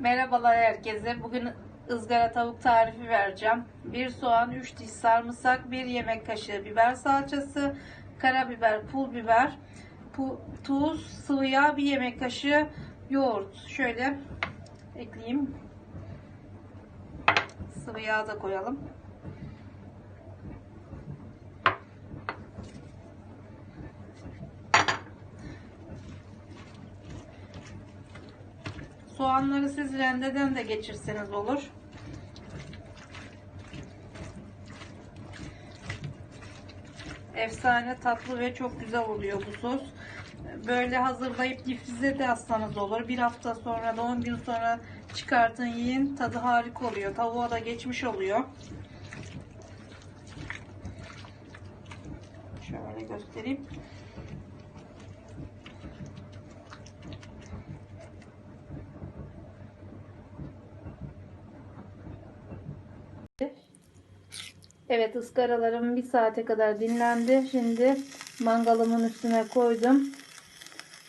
Merhabalar herkese. Bugün ızgara tavuk tarifi vereceğim. 1 soğan, 3 diş sarımsak, 1 yemek kaşığı biber salçası, karabiber, pul biber, tuz, sıvı yağ, 1 yemek kaşığı yoğurt. Şöyle ekleyeyim. Sıvı yağ da koyalım. Soğanları siz rendeden de geçirseniz olur. Efsane tatlı ve çok güzel oluyor bu sos. Böyle hazırlayıp difrize de atsanız olur. Bir hafta sonra da 10 gün sonra çıkartın yiyin. Tadı harika oluyor. Tavuğa da geçmiş oluyor. Şöyle göstereyim. Evet ızgaralarım bir saate kadar dinlendi. Şimdi mangalımın üstüne koydum.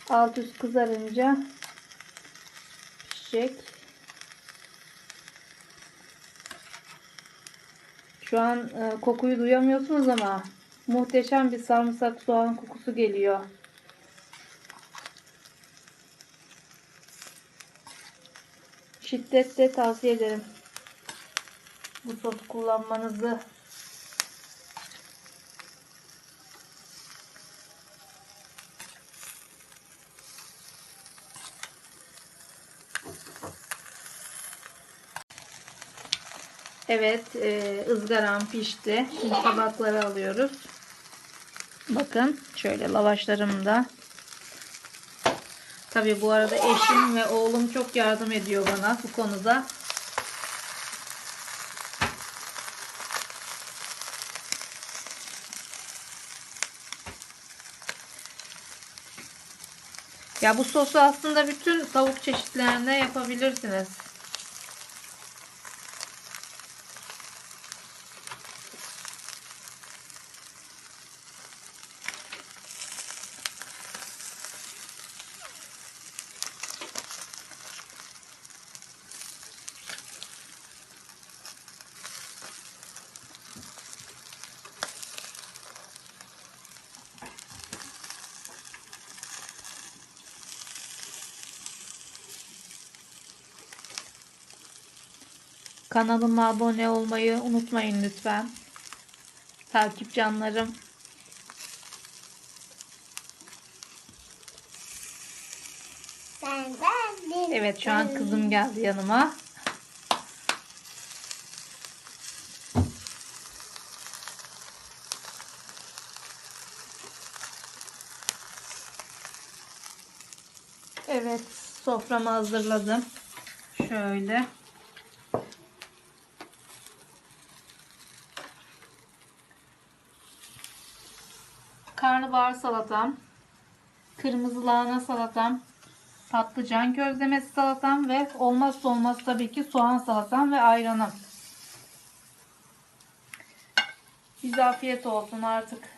Alt üst kızarınca pişecek. Şu an e, kokuyu duyamıyorsunuz ama muhteşem bir sarımsak soğan kokusu geliyor. Şiddetle tavsiye ederim bu sos kullanmanızı. Evet, e, ızgaram pişti. Şimdi tabaklara alıyoruz. Bakın, şöyle lavaşlarım da. Tabii bu arada eşim ve oğlum çok yardım ediyor bana bu konuda. Ya bu sosu aslında bütün tavuk çeşitlerine yapabilirsiniz. Kanalıma abone olmayı unutmayın lütfen. Takip canlarım. Evet şu an kızım geldi yanıma. Evet soframı hazırladım. Şöyle. Karnabahar salatam, kırmızı lahana salatam, patlıcan közlemesi salatam ve olmazsa olmaz tabii ki soğan salatam ve ayranım. Bize afiyet olsun artık.